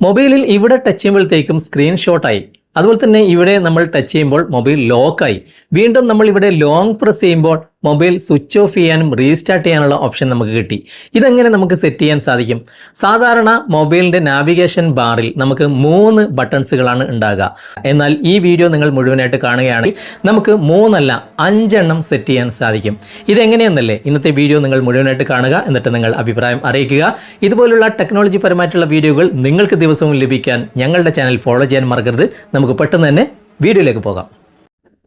മൊബൈലിൽ ഇവിടെ ടച്ച് ചെയ്യുമ്പോഴത്തേക്കും സ്ക്രീൻഷോട്ടായി അതുപോലെ തന്നെ ഇവിടെ നമ്മൾ ടച്ച് ചെയ്യുമ്പോൾ മൊബൈൽ ലോക്കായി വീണ്ടും നമ്മൾ ഇവിടെ ലോങ് പ്രസ് ചെയ്യുമ്പോൾ മൊബൈൽ സ്വിച്ച് ഓഫ് ചെയ്യാനും റീസ്റ്റാർട്ട് ചെയ്യാനുള്ള ഓപ്ഷൻ നമുക്ക് കിട്ടി. ഇതെങ്ങനെ നമുക്ക് സെറ്റ് ചെയ്യാൻ സാധിക്കും? സാധാരണ മൊബൈലിന്റെ നാവിഗേഷൻ ബാറിൽ നമുക്ക് മൂന്ന് ബട്ടൺസുകളാണ് ഉണ്ടാകുക. എന്നാൽ ഈ വീഡിയോ നിങ്ങൾ മുഴുവനായിട്ട് കാണുകയാണെങ്കിൽ നമുക്ക് മൂന്നല്ല അഞ്ചെണ്ണം സെറ്റ് ചെയ്യാൻ സാധിക്കും. ഇതെങ്ങനെയെന്നല്ലേ? ഇന്നത്തെ വീഡിയോ നിങ്ങൾ മുഴുവനായിട്ട് കാണുക എന്നിട്ട് നിങ്ങൾ അഭിപ്രായം അറിയിക്കുക. ഇതുപോലുള്ള ടെക്നോളജി പരമായിട്ടുള്ള വീഡിയോകൾ നിങ്ങൾക്ക് ദിവസവും ലഭിക്കാൻ ഞങ്ങളുടെ ചാനൽ ഫോളോ ചെയ്യാൻ മറക്കരുത്. നമുക്ക് പെട്ടെന്ന് തന്നെ വീഡിയോയിലേക്ക് പോകാം.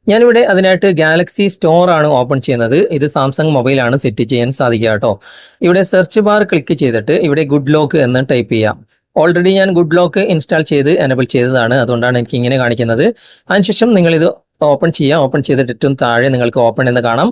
ഞാനിവിടെ അതിനായിട്ട് ഗാലക്സി സ്റ്റോർ ആണ് ഓപ്പൺ ചെയ്യുന്നത്. ഇത് സാംസങ് മൊബൈലാണ് സെറ്റ് ചെയ്യാൻ സാധിക്കുക കേട്ടോ. ഇവിടെ സെർച്ച് ബാർ ക്ലിക്ക് ചെയ്തിട്ട് ഇവിടെ ഗുഡ് ലോക്ക് എന്ന് ടൈപ്പ് ചെയ്യാം. ഓൾറെഡി ഞാൻ ഗുഡ് ലോക്ക് ഇൻസ്റ്റാൾ ചെയ്ത് എനബിൾ ചെയ്തതാണ്. അതുകൊണ്ടാണ് എനിക്ക് ഇങ്ങനെ കാണിക്കുന്നത്. അതിനുശേഷം ഇത് ഓപ്പൺ ചെയ്യുക ഓപ്പൺ ചെയ്തിട്ട് ഏറ്റവും താഴെ നിങ്ങൾക്ക് ഓപ്പൺ എന്ന് കാണാം.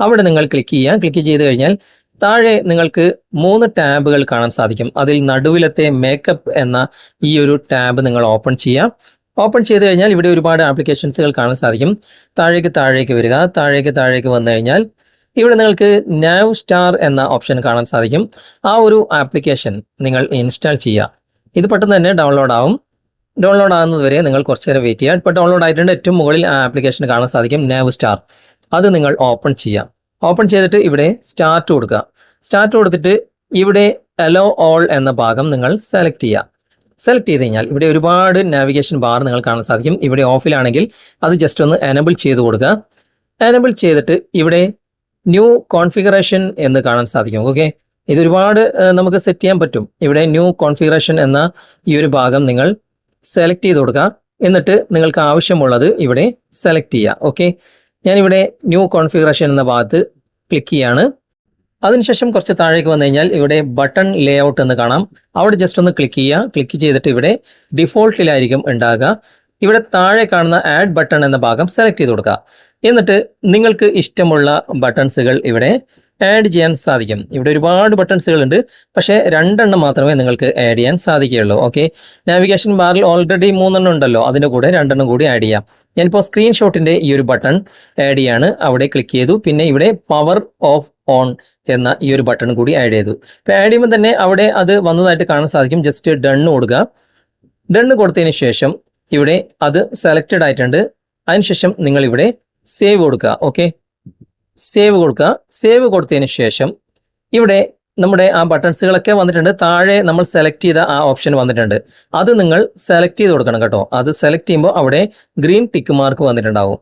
അവിടെ നിങ്ങൾ ക്ലിക്ക് ചെയ്യാം. ക്ലിക്ക് ചെയ്ത് കഴിഞ്ഞാൽ താഴെ നിങ്ങൾക്ക് മൂന്ന് ടാബുകൾ കാണാൻ സാധിക്കും. അതിൽ നടുവിലത്തെ മേക്കപ്പ് എന്ന ഈ ഒരു ടാബ് നിങ്ങൾ ഓപ്പൺ ചെയ്യാം. ഓപ്പൺ ചെയ്ത് കഴിഞ്ഞാൽ ഇവിടെ ഒരുപാട് ആപ്ലിക്കേഷൻസുകൾ കാണാൻ സാധിക്കും. താഴേക്ക് താഴേക്ക് വരിക താഴേക്ക് താഴേക്ക് വന്നു കഴിഞ്ഞാൽ ഇവിടെ നിങ്ങൾക്ക് നാവ് സ്റ്റാർ എന്ന ഓപ്ഷൻ കാണാൻ സാധിക്കും. ആ ഒരു ആപ്ലിക്കേഷൻ നിങ്ങൾ ഇൻസ്റ്റാൾ ചെയ്യുക. ഇത് പെട്ടെന്ന് തന്നെ ഡൗൺലോഡ് ആവും. ഡൗൺലോഡ് ആകുന്നത് വരെ നിങ്ങൾ കുറച്ച് നേരം വെയിറ്റ് ചെയ്യുക. ഇപ്പോൾ ഡൗൺലോഡ് ആയിട്ടുണ്ട്. ഏറ്റവും മുകളിൽ ആപ്ലിക്കേഷൻ കാണാൻ സാധിക്കും. നാവ് സ്റ്റാർ. അത് നിങ്ങൾ ഓപ്പൺ ചെയ്യാം ഓപ്പൺ ചെയ്തിട്ട് ഇവിടെ സ്റ്റാർട്ട് കൊടുക്കുക. സ്റ്റാർട്ട് കൊടുത്തിട്ട് ഇവിടെ അലോ ഓൾ എന്ന ഭാഗം നിങ്ങൾ സെലക്ട് ചെയ്യുക. സെലക്ട് ചെയ്ത് കഴിഞ്ഞാൽ ഇവിടെ ഒരുപാട് നാവിഗേഷൻ ബാർ നിങ്ങൾ കാണാൻ സാധിക്കും. ഇവിടെ ഓഫിലാണെങ്കിൽ അത് ജസ്റ്റ് ഒന്ന് എനബിൾ ചെയ്ത് കൊടുക്കുക. എനബിൾ ചെയ്തിട്ട് ഇവിടെ ന്യൂ കോൺഫിഗറേഷൻ എന്ന് കാണാൻ സാധിക്കും. ഓക്കെ ഇത് ഒരുപാട് നമുക്ക് സെറ്റ് ചെയ്യാൻ പറ്റും. ഇവിടെ ന്യൂ കോൺഫിഗറേഷൻ എന്ന ഈ ഒരു ഭാഗം നിങ്ങൾ സെലക്ട് ചെയ്ത് കൊടുക്കുക. എന്നിട്ട് നിങ്ങൾക്ക് ആവശ്യമുള്ളത് ഇവിടെ സെലക്ട് ചെയ്യുക. ഓക്കെ ഞാനിവിടെ ന്യൂ കോൺഫിഗറേഷൻ എന്ന ഭാഗത്ത് ക്ലിക്ക് ചെയ്യാണ്. അതിനുശേഷം കുറച്ച് താഴേക്ക് വന്നു കഴിഞ്ഞാൽ ഇവിടെ ബട്ടൺ ലേ ഔട്ട് എന്ന് കാണാം. അവിടെ ജസ്റ്റ് ഒന്ന് ക്ലിക്ക് ചെയ്യുക. ക്ലിക്ക് ചെയ്തിട്ട് ഇവിടെ ഡിഫോൾട്ടിലായിരിക്കും ഉണ്ടാകുക. ഇവിടെ താഴെ കാണുന്ന ആഡ് ബട്ടൺ എന്ന ഭാഗം സെലക്ട് ചെയ്ത് കൊടുക്കുക. എന്നിട്ട് നിങ്ങൾക്ക് ഇഷ്ടമുള്ള ബട്ടൺസുകൾ ഇവിടെ ആഡ് ചെയ്യാൻ സാധിക്കും. ഇവിടെ ഒരുപാട് ബട്ടൺസുകൾ ഉണ്ട് പക്ഷേ രണ്ടെണ്ണം മാത്രമേ നിങ്ങൾക്ക് ആഡ് ചെയ്യാൻ സാധിക്കുകയുള്ളൂ. ഓക്കെ നാവിഗേഷൻ ബാറിൽ ഓൾറെഡി മൂന്നെണ്ണം ഉണ്ടല്ലോ. അതിന്റെ കൂടെ രണ്ടെണ്ണം കൂടി ആഡ് ചെയ്യാം. ഞാനിപ്പോൾ സ്ക്രീൻഷോട്ടിന്റെ ഈ ഒരു ബട്ടൺ ആഡ് ചെയ്യാണ്. അവിടെ ക്ലിക്ക് ചെയ്തു. പിന്നെ ഇവിടെ പവർ ഓഫ് ഓൺ എന്ന ഈ ഒരു ബട്ടൺ കൂടി ആഡ് ചെയ്തു. ഇപ്പോൾ ആഡ് ചെയ്യുമ്പോൾ തന്നെ അവിടെ അത് വന്നതായിട്ട് കാണാൻ സാധിക്കും. ജസ്റ്റ് ഡണ്ണ് കൊടുക്കുക. ഡണ്ണ് കൊടുത്തതിന് ശേഷം ഇവിടെ അത് സെലക്റ്റഡ് ആയിട്ടുണ്ട്. അതിനുശേഷം നിങ്ങളിവിടെ സേവ് കൊടുക്കുക. ഓക്കെ സേവ് കൊടുക്കുക. സേവ് കൊടുത്തതിന് ശേഷം ഇവിടെ നമ്മുടെ ആ ബട്ടൺസുകളൊക്കെ വന്നിട്ടുണ്ട്. താഴെ നമ്മൾ സെലക്ട് ചെയ്ത ആ ഓപ്ഷൻ വന്നിട്ടുണ്ട്. അത് നിങ്ങൾ സെലക്ട് ചെയ്ത് കൊടുക്കണം കേട്ടോ. അത് സെലക്ട് ചെയ്യുമ്പോൾ അവിടെ ഗ്രീൻ ടിക്ക് മാർക്ക് വന്നിട്ടുണ്ടാവും.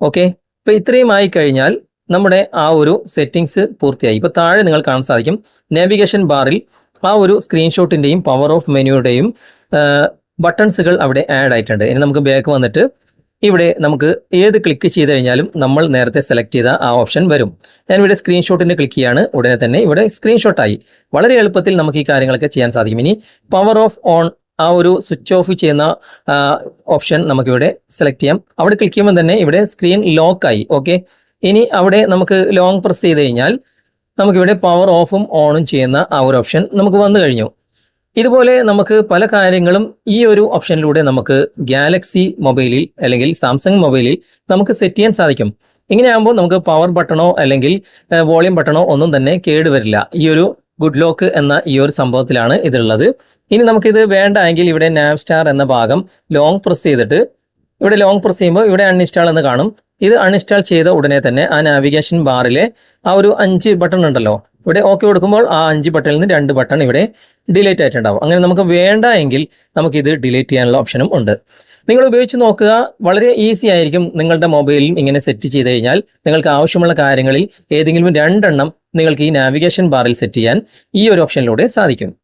ഓക്കെ ഇപ്പൊ ഇത്രയും ആയി കഴിഞ്ഞാൽ നമ്മുടെ ആ ഒരു സെറ്റിങ്സ് പൂർത്തിയായി. ഇപ്പൊ താഴെ നിങ്ങൾ കാണാൻ സാധിക്കും. നാവിഗേഷൻ ബാറിൽ ആ ഒരു സ്ക്രീൻഷോട്ടിന്റെയും പവർ ഓഫ് മെനുയുടെയും ബട്ടൺസുകൾ അവിടെ ആഡ് ആയിട്ടുണ്ട്. ഇനി നമുക്ക് ബാക്ക് വന്നിട്ട് ഇവിടെ നമുക്ക് ഏത് ക്ലിക്ക് ചെയ്ത് കഴിഞ്ഞാലും നമ്മൾ നേരത്തെ സെലക്ട് ചെയ്ത ആ ഓപ്ഷൻ വരും. ഞാൻ ഇവിടെ സ്ക്രീൻഷോട്ടിന് ക്ലിക്ക് ചെയ്യാണ്. ഉടനെ തന്നെ ഇവിടെ സ്ക്രീൻഷോട്ടായി വളരെ എളുപ്പത്തിൽ നമുക്ക് ഈ കാര്യങ്ങളൊക്കെ ചെയ്യാൻ സാധിക്കും. ഇനി പവർ ഓഫ് ഓൺ ആ ഒരു സ്വിച്ച് ഓഫ് ചെയ്യുന്ന ഓപ്ഷൻ നമുക്കിവിടെ സെലക്ട് ചെയ്യാം. അവിടെ ക്ലിക്ക് ചെയ്യുമ്പോൾ തന്നെ ഇവിടെ സ്ക്രീൻ ലോക്കായി ഓക്കെ ഇനി അവിടെ നമുക്ക് ലോങ് പ്രസ് ചെയ്ത് കഴിഞ്ഞാൽ നമുക്കിവിടെ പവർ ഓഫും ഓണും ചെയ്യുന്ന ആ ഒരു ഓപ്ഷൻ നമുക്ക് വന്നു കഴിഞ്ഞു. ഇതുപോലെ നമുക്ക് പല കാര്യങ്ങളും ഈ ഒരു ഓപ്ഷനിലൂടെ നമുക്ക് ഗാലക്സി മൊബൈലിൽ അല്ലെങ്കിൽ സാംസങ് മൊബൈലിൽ നമുക്ക് സെറ്റ് ചെയ്യാൻ സാധിക്കും. ഇങ്ങനെയാകുമ്പോൾ നമുക്ക് പവർ ബട്ടണോ അല്ലെങ്കിൽ വോളിയം ബട്ടണോ ഒന്നും തന്നെ കേടുവരില്ല ഈ ഒരു ഗുഡ് ലോക്ക് എന്ന ഈ ഒരു സംഭവത്തിലാണ് ഇതുള്ളത് ഇനി നമുക്കിത് വേണ്ട എങ്കിൽ ഇവിടെ നാവ് സ്റ്റാർ എന്ന ഭാഗം ലോങ് പ്രസ് ചെയ്തിട്ട് ഇവിടെ ലോങ് പ്രസ് ചെയ്യുമ്പോൾ ഇവിടെ അൺഇൻസ്റ്റാൾ എന്ന് കാണും. ഇത് അൺഇൻസ്റ്റാൾ ചെയ്ത ഉടനെ തന്നെ ആ നാവിഗേഷൻ ബാറിലെ ആ ഒരു അഞ്ച് ബട്ടൺ ഉണ്ടല്ലോ. ഇവിടെ ഓക്കെ കൊടുക്കുമ്പോൾ ആ അഞ്ച് ബട്ടണിൽ നിന്ന് രണ്ട് ബട്ടൺ ഇവിടെ ഡിലീറ്റ് ആയിട്ടുണ്ടാവും. അങ്ങനെ നമുക്ക് വേണ്ട എങ്കിൽ നമുക്കിത് ഡിലീറ്റ് ചെയ്യാനുള്ള ഓപ്ഷനും ഉണ്ട്. നിങ്ങൾ ഉപയോഗിച്ച് നോക്കുക വളരെ ഈസി ആയിരിക്കും നിങ്ങളുടെ മൊബൈലിൽ ഇങ്ങനെ സെറ്റ് ചെയ്ത് കഴിഞ്ഞാൽ നിങ്ങൾക്ക് ആവശ്യമുള്ള കാര്യങ്ങളിൽ ഏതെങ്കിലും രണ്ടെണ്ണം നിങ്ങൾക്ക് ഈ നാവിഗേഷൻ ബാറിൽ സെറ്റ് ചെയ്യാൻ ഈ ഒരു ഓപ്ഷനിലൂടെ സാധിക്കും.